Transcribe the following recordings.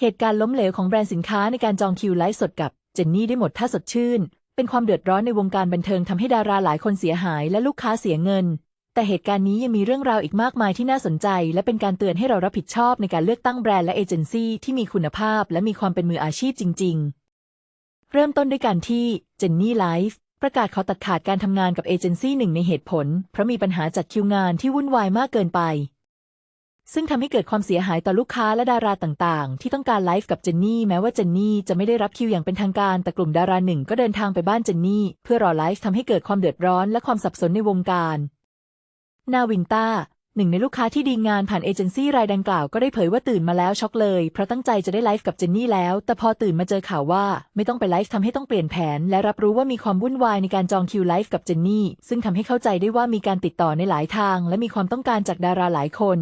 เหตุการณ์ล้มเหลวของแบรนด์สินค้าในการจองคิวไลฟ์สดกับเจนนี่ได้หมดท่าสดชื่น เป็นความเดือดร้อนในวงการบันเทิงทำให้ดาราหลายคนเสียหายและลูกค้าเสียเงิน แต่เหตุการณ์นี้ยังมีเรื่องราวอีกมากมายที่น่าสนใจ และเป็นการเตือนให้เรารับผิดชอบในการเลือกตั้งแบรนด์และเอเจนซี่ที่มีคุณภาพ และมีความเป็นมืออาชีพจริง ๆ เริ่มต้นด้วยการที่เจนนี่ไลฟ์ประกาศขอตัดขาดการทำงานกับเอเจนซี่หนึ่งในเหตุผล เพราะมีปัญหาจัดคิวงานที่วุ่นวายมากเกินไป ซึ่งทำให้เกิดความเสียหายต่อลูกค้าและดาราต่างๆ ที่ต้องการไลฟ์กับเจนนี่แม้ว่าเจนนี่จะไม่ได้รับคิวอย่างเป็นทางการ แต่กลุ่มดาราหนึ่งก็เดินทางไปบ้านเจนนี่ เพื่อรอไลฟ์ทำให้เกิดความเดือดร้อนและความสับสนในวงการ นาวินต้าหนึ่งในลูกค้าที่ดีงานผ่านเอเจนซี่รายดังกล่าวก็ได้เผยว่าตื่นมาแล้วช็อกเลย เพราะตั้งใจจะได้ไลฟ์กับเจนนี่แล้ว แต่พอตื่นมาเจอข่าวว่าไม่ต้องไปไลฟ์ทำให้ต้องเปลี่ยนแผน และรับรู้ว่ามีความวุ่นวายในการจองคิวไลฟ์กับเจนนี่ซึ่งทำให้เข้าใจได้ว่ามีการติดต่อในหลายทาง และมีความต้องการจากดาราหลายคน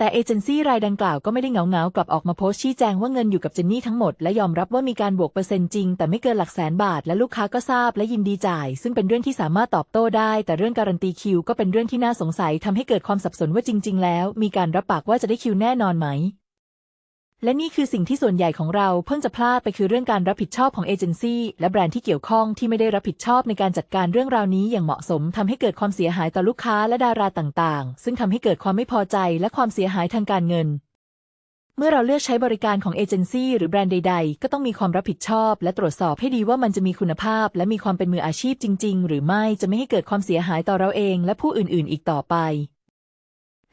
แต่เอเจนซี่รายดังกล่าวก็ไม่ได้เหงากลับออกมาโพสต์ชี้แจงว่าเงินอยู่กับเจนนี่ทั้งหมด และยอมรับว่ามีการบวกเปอร์เซ็นต์จริง แต่ไม่เกินหลักแสนบาท และลูกค้าก็ทราบและยินดีจ่าย ซึ่งเป็นเรื่องที่สามารถตอบโต้ได้ แต่เรื่องการันตีคิวก็เป็นเรื่องที่น่าสงสัยทำให้เกิดความสับสนว่าจริง ๆ แล้ว มีการรับปากว่าจะได้คิวแน่นอนไหม และนี่คือสิ่งที่ส่วนใหญ่ของเราเพิ่งจะพลาดไปคือเรื่องการรับผิดชอบของเอเจนซี่และแบรนด์ที่เกี่ยวข้องที่ไม่ได้รับผิดชอบในการจัดการเรื่องราวนี้อย่างเหมาะสมทำให้เกิดความเสียหายต่อลูกค้าและดาราต่างๆ ซึ่งทำให้เกิดความไม่พอใจและความเสียหายทางการเงิน เมื่อเราเลือกใช้บริการของเอเจนซี่หรือแบรนด์ใด ๆ ก็ต้องมีความรับผิดชอบ และตรวจสอบให้ดีว่ามันจะมีคุณภาพ และมีความเป็นมืออาชีพจริง ๆ หรือไม่จะไม่ให้เกิดความเสียหายต่อเราเอง และผู้อื่น ๆ อีกต่อไป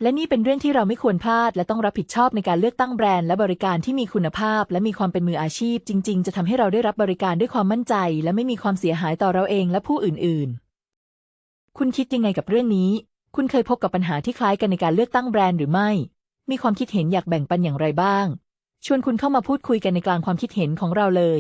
และนี่เป็นเรื่องที่เราไม่ควรพลาด และต้องรับผิดชอบในการเลือกตั้งแบรนด์และบริการที่มีคุณภาพ และมีความเป็นมืออาชีพ จริง ๆ จะทำให้เราได้รับบริการด้วยความมั่นใจ และไม่มีความเสียหายต่อเราเองและผู้อื่น ๆ คุณคิดยังไงกับเรื่องนี้ คุณเคยพบกับปัญหาที่คล้ายกันในการเลือกตั้งแบรนด์หรือไม่ มีความคิดเห็นอยากแบ่งปันอย่างไรบ้าง ชวนคุณเข้ามาพูดคุยกันในกลางความคิดเห็นของเราเลย